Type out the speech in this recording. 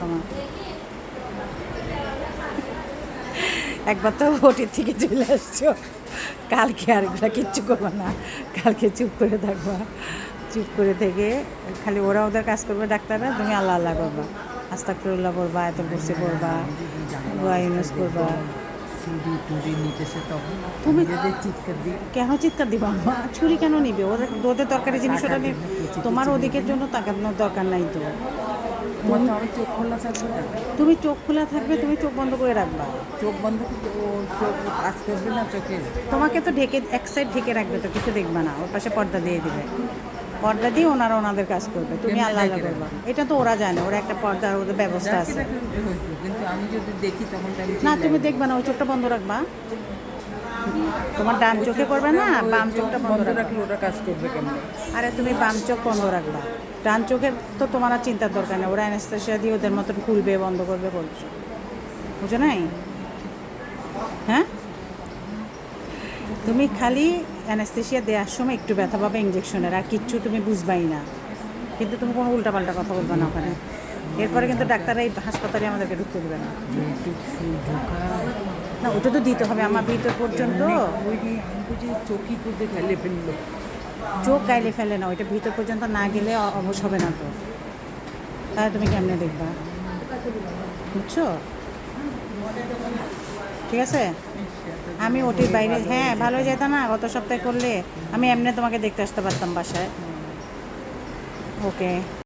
তোমার। একবার তো ওটির থেকে চলে আসছো। কালকে আর এগুলো কিচ্ছু করব না। কালকে চুপ করে থাকবা। চুপ করে থেকে খালি ওরা ওদের কাজ করবে ডাক্তাররা, তুমি আল্লাহ আল্লাহ করবা। আস্তাকুল্লাহ করবা এত কুরসি করবা দোয়া ইউনুস করবা কেন চিৎকার দিবা? ছুরি কেন নিবে? ওদের ওদের দরকারি জিনিস ওটা তোমার ওদিকের জন্য তাকানোর দরকার নাই তো। আমি চোখ খোলা থাকবে তুমি চোখ খোলা থাকবে তুমি চোখ বন্ধ করে রাখবা। চোখ বন্ধ চোখ কাজ করবে না চোখে। তোমাকে তো ঢেকে এক সাইড ঢেকে রাখবে তো কিছু দেখবে না। ওর পাশে পর্দা দিয়ে দিবে। পর্দা দিয়ে ওনারা ওনাদের কাজ করবে। তুমি আল্লাহ আল্লাহ করবা। এটা তো ওরা জানে ওরা একটা পর্দা ওদের ব্যবস্থা আছে। রাখি উঠে হইতো কিন্তু আমি যদি দেখি তখন না তুমি দেখবে না ওই চোখটা বন্ধ রাখবা। তোমার ডান চোখে করবে না বাম চোখটা বন্ধ রাখলে ওটা কাজ করবে কেমন? আরে তুমি বাম চোখ বন্ধ রাখবা। ডান চোখের তো তোমার আর চিন্তার দরকার নেই ওরা অ্যানেস্থেশিয়া দিয়ে ওদের মতন খুলবে বন্ধ করবে বলছো। বুঝো নাই? হ্যাঁ? তুমি খালি অ্যানেস্থেশিয়া দেওয়ার সময় একটু ব্যথা পাবে ইঞ্জেকশনের আর কিচ্ছু তুমি বুঝবাই না। কিন্তু তুমি কোনো উল্টাপাল্টা কথা বলবে না ওখানে। এরপরে কিন্তু ডাক্তাররা এই হাসপাতালে আমাদেরকে ঢুকতে দেবে না। না ওটা তো দিতে হবে আমার ভিতর পর্যন্ত। চোখই ফেলল। চোখ গাইলে ফেলে না ওইটা ভিতর পর্যন্ত না গেলে অবশ হবে না তো। তাহলে তুমি কেমনে দেখবা? বুঝছ? ঠিক আছে? আমি ওটির বাইরে হ্যাঁ ভালো যেত না গত সপ্তাহে করলে। আমি এমনি তোমাকে দেখতে আসতে পারতাম বাসায়। ওকে